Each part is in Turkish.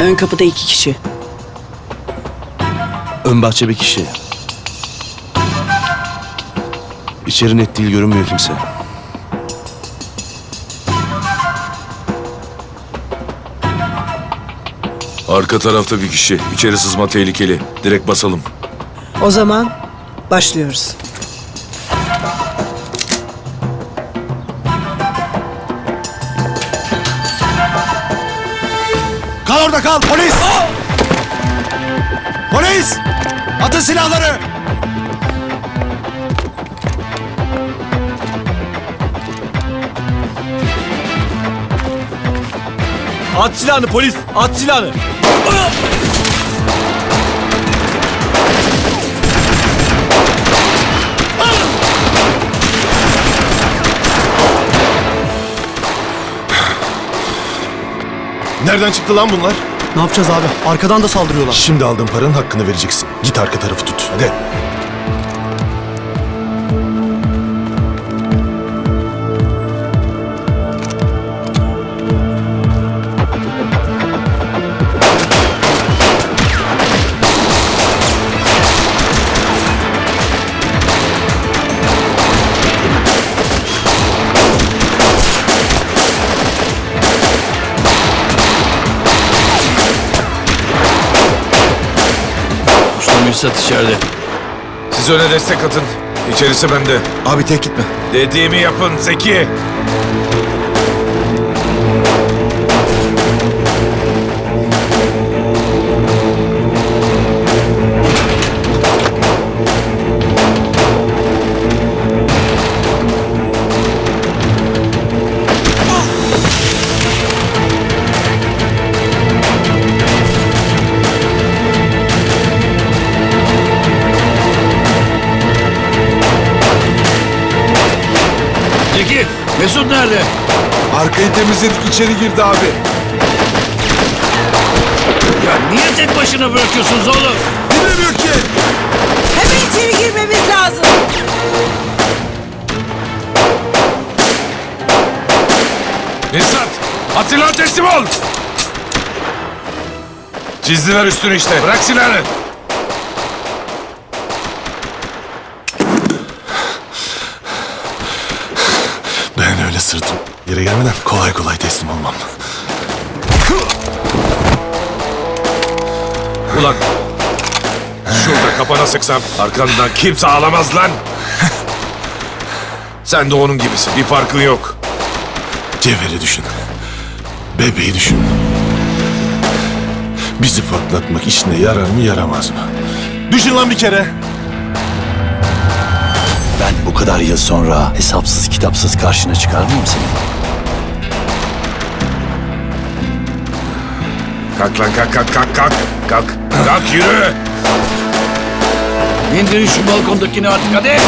Ön kapıda iki kişi. Ön bahçe bir kişi. İçeri net değil görünmüyor kimse. Arka tarafta bir kişi. İçeri sızma tehlikeli. Direkt basalım. O zaman başlıyoruz. Kal orada kal polis! Polis! Atın silahları! At silahını polis! At silahını! Nereden çıktı lan bunlar? Ne yapacağız abi? Arkadan da saldırıyorlar. Şimdi aldığın paranın hakkını vereceksin. Git arka tarafı tut. Hadi. Mürsat içeride. Siz öne destek atın. İçerisi bende. Abi tek gitme. Dediğimi yapın Zeki. Mesut nerede? Arkayı temizledik içeri girdi abi. Ya niye tek başına bırakıyorsunuz oğlum? Dinlemiyor ki. Hemen içeri girmemiz lazım. Nisat! Atilla teslim ol! Çizdiler üstünü işte. Bırak silahını. Yere gelmeden kolay kolay teslim olmam. Ulan. Şurada kafana sıksam arkandan kimse ağlamaz lan. Sen de onun gibisin. Bir farkın yok. Cevheri düşün. Bebeği düşün. Bizi patlatmak işine yarar mı yaramaz mı? Düşün lan bir kere. Ben bu kadar yıl sonra hesapsız kitapsız karşına çıkar mıyım senin? Kalk lan kalk kalk kalk kalk. Kalk. Kalk yürü. İndirin şu balkondakini artık hadi.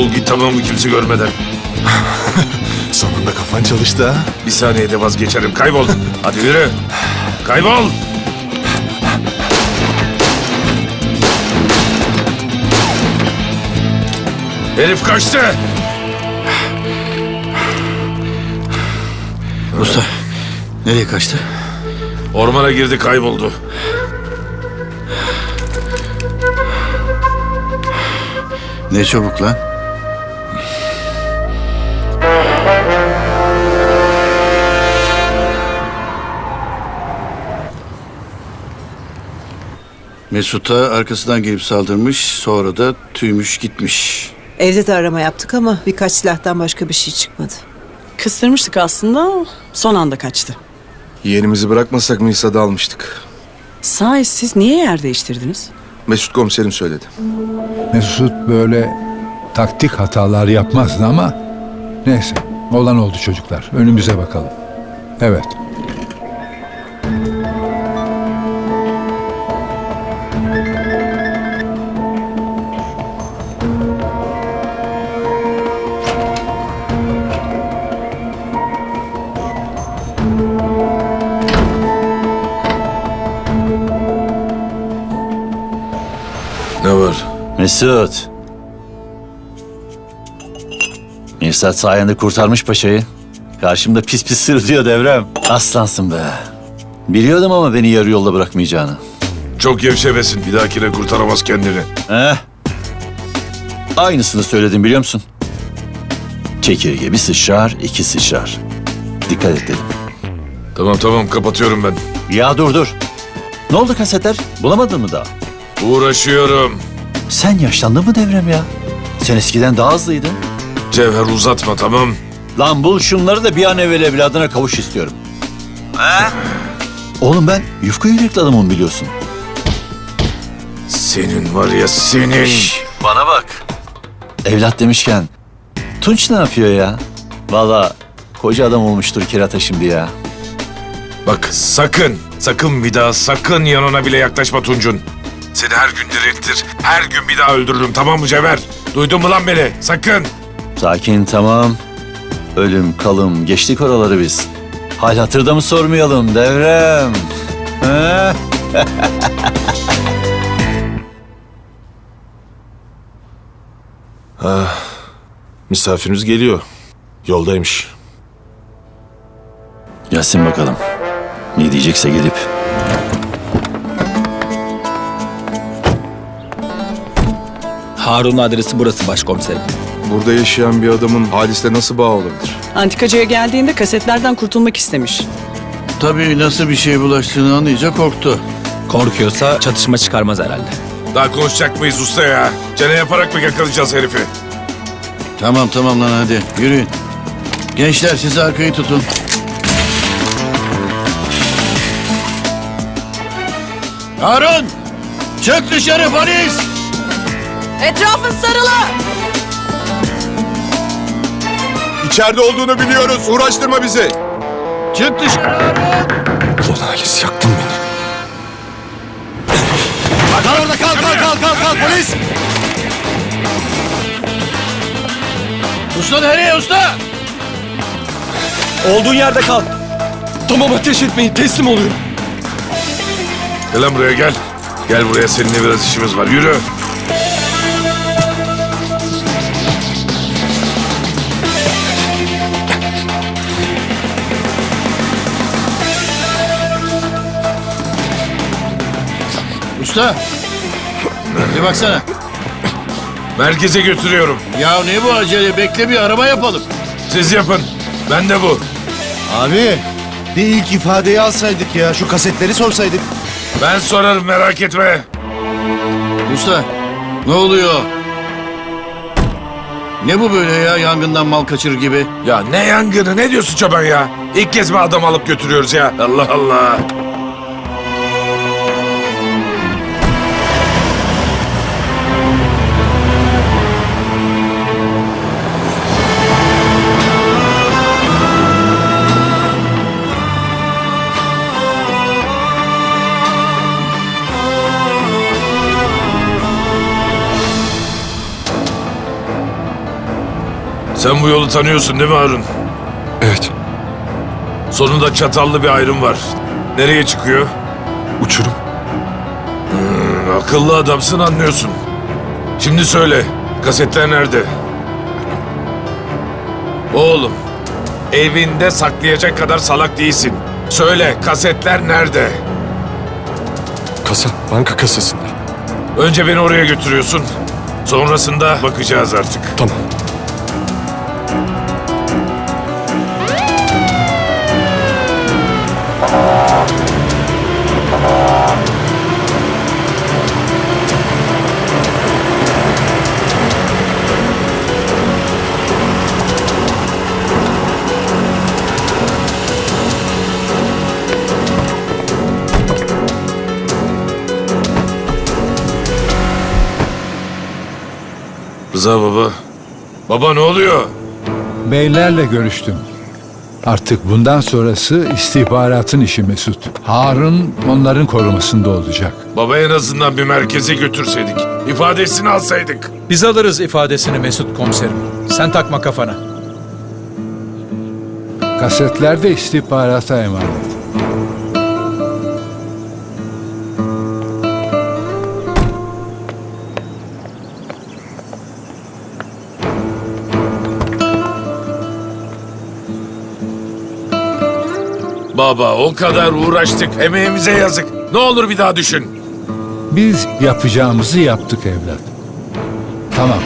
Defol git tamam mı kimse görmeden. Sonunda kafan çalıştı ha. Bir saniyede vazgeçerim. Kaybol. Hadi yürü. Kaybol. Herif kaçtı. Usta nereye kaçtı? Ormana girdi kayboldu. Ne çabuk lan. Mesut'a arkasından gelip saldırmış, sonra da tüymüş gitmiş. Evde de arama yaptık ama birkaç silahtan başka bir şey çıkmadı. Kıstırmıştık aslında ama son anda kaçtı. Yeğenimizi bırakmasak Mirsa'da almıştık. Sahi siz niye yer değiştirdiniz? Mesut komiserim söyledi. Mesut böyle taktik hatalar yapmazdı ama neyse olan oldu çocuklar. Önümüze bakalım. Evet. Ne var? Mesut. Mirsat sayende kurtarmış paşayı. Karşımda pis pis sırıtıyor devrem. Aslansın be. Biliyordum ama beni yarı yolda bırakmayacağını. Çok gevşemesin. Bir dahakine kurtaramaz kendini. Eh. Aynısını söyledim biliyor musun? Çekirge bir sıçrar, iki sıçrar. Dikkat et dedim. Tamam tamam kapatıyorum ben. Ya dur dur. Ne oldu kasetler? Bulamadın mı daha? Uğraşıyorum. Sen yaşlandın mı devrem ya? Sen eskiden daha hızlıydın. Cevher uzatma tamam. Lan bul şunları da bir an evvel evladına kavuş istiyorum. He? Oğlum ben yufka yürekli adamım biliyorsun. Senin var ya senin. Bana bak. Evlat demişken Tunç ne yapıyor ya? Valla koca adam olmuştur kirata şimdi ya. Bak sakın, sakın bir daha sakın yanına bile yaklaşma Tuncun. Seni her gün diriltir, her gün bir daha öldürürüm tamam mı Cevher? Duydun mu lan beni? Sakın. Sakin tamam. Ölüm kalım geçtik oraları biz. Hal hatırda mı sormayalım devrem? He? Misafirimiz geliyor. Yoldaymış. Gelsin bakalım. Ne diyecekse gelip. Harun adresi burası başkomiserim. Burada yaşayan bir adamın Halis'le nasıl bağ olabilir? Antikacıya geldiğinde kasetlerden kurtulmak istemiş. Tabii nasıl bir şey bulaştığını anlayınca korktu. Korkuyorsa çatışma çıkarmaz herhalde. Daha konuşacak mıyız usta ya? Çene yaparak mı yakalayacağız herifi? Tamam tamam lan hadi yürüyün. Gençler siz arkayı tutun. Harun! Çık dışarı polis! Etrafın sarılı! İçeride olduğunu biliyoruz. Uğraştırma bizi. Çık dışarı Harun! Ulan Halis yaktın beni. Kal orada kal kal kal kal kal polis! Usta nereye usta? Olduğun yerde kal. Tamam ateş etmeyin teslim oluyorum. Gel lan buraya gel. Gel buraya seninle biraz işimiz var. Yürü. Usta! Bir baksana. Merkeze götürüyorum. Ya ne bu acele? Bekle bir araba yapalım. Siz yapın. Ben de bu. Abi bir ilk ifadeyi alsaydık ya şu kasetleri sorsaydık. Ben sorarım merak etme. Usta ne oluyor? Ne bu böyle ya yangından mal kaçırır gibi? Ya ne yangını ne diyorsun çoban ya? İlk kez mi adam alıp götürüyoruz ya? Allah Allah. Sen bu yolu tanıyorsun değil mi Harun? Evet. Sonunda çatallı bir ayrım var. Nereye çıkıyor? Uçurum. Akıllı adamsın anlıyorsun. Şimdi söyle, kasetler nerede? Oğlum, evinde saklayacak kadar salak değilsin. Söyle, kasetler nerede? Kasa. Banka kasasında. Önce beni oraya götürüyorsun. Sonrasında bakacağız artık. Tamam. Rıza baba. Baba ne oluyor? Beylerle görüştüm. Artık bundan sonrası istihbaratın işi Mesut. Harun onların korumasında olacak. Baba en azından bir merkeze götürseydik. ifadesini alsaydık. Biz alırız ifadesini Mesut komiserim. Sen takma kafana. Kasetler de istihbarata emanet. Baba o kadar uğraştık. Emeğimize yazık. Ne olur bir daha düşün. Biz yapacağımızı yaptık evlat. Tamam.